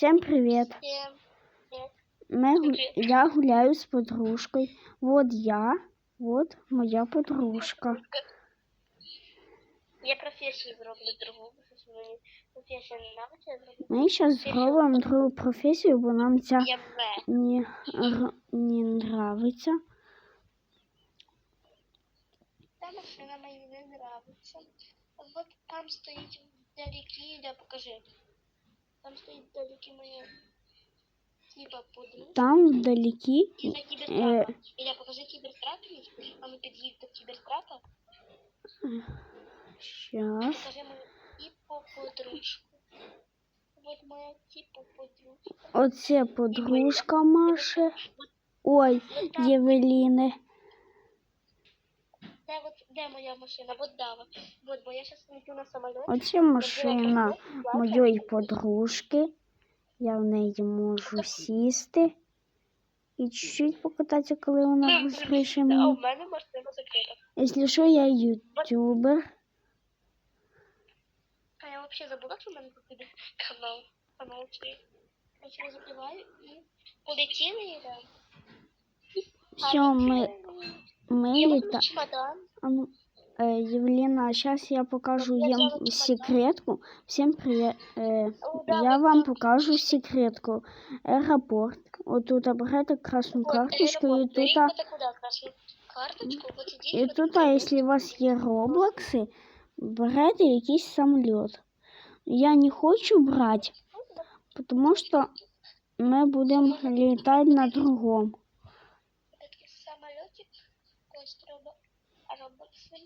Всем привет. Всем привет. Мы, Привет. я гуляю с подружкой. Вот я, вот моя подружка. Я професію зроблю другу, мені професія не нравиться, я зроблю. Ми зараз зробимо другу професію, бо нам ця не, р- не нравиться. Та машина мені не нравиться. Вот там стоїть вдалеке, Ілля, покажи. Там стоїть вдалеке моя типа подруга. Там вдалекі І за Е. кібертрапа. Ілля, покажи кібертрап, а ми під'їдемо до кібертрапа. Щас. Покажи мою типу подружку. Вот моя типу подружка. Оце подружка Маші. Ой, Євеліни. Де, от, де моя машина? Вот да, вот. Вот, бо я зараз летю на самоліті. Оце машина моєї подружки. Я в неї можу сісти. І чуть-чуть покататися, коли вона розгрише А мені. у мене машина закрита. Якщо що, я ютубер. А я взагалі забула, що в мене тут іде канал. Канал цей. Я закриваю і полетіли і. Все, ми, ми Я літа... возьму чемодан. А ну, э, Евелина, сейчас я покажу Я ем взяла чемодан. секретку. Всем привет. Э, О, да, я вот вам так. покажу секретку. Аэропорт. Вот тут обрати красну Вот, карточку, и аэропорт. тут, Беріть а, вот таку, да, красну карточку. Вот ідіть. і от тут, туди. а если у вас є роблокси, берете якийсь самоліт. Я не хочу брать, потому что мы будем летать на другом. такий самолетик, кость робо, робоксом.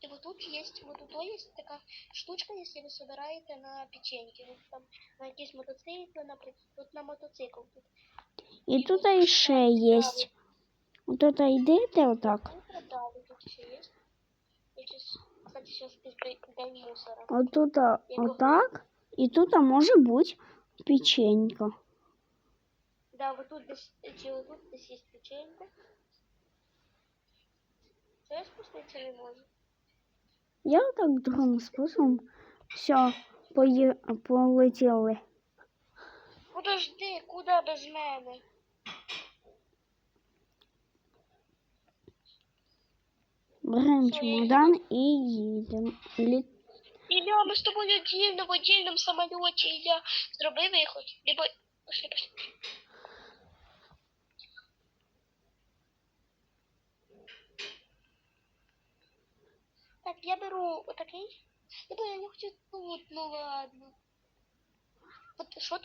И вот тут есть, вот тут есть такая штучка, если вы собираете на печеньки. Вот там на якісь мотоцикли, наприклад, тут на мотоцикл. Тут І тут а ще є. Вот это йдете отак. ми продали, тут ще є. І щас, кстати, сейчас день мусора. Вот тут а, отак. І тут а, може бути печенька. Да, вот тут десь, чи вот тут десь є печенька. Це я спуститися не можу. Я так другим способом. Все, пої... полетіли. Подожди, куди без мене? Беремо чемодан і їдемо. Лі... Ілля, ми з тобою отдельно в отдельном самоліті, Ілля. Зроби виход. Либо... Пошли, пошли. Я беру отакий. Либо я не хочу тут, ну ладно. От що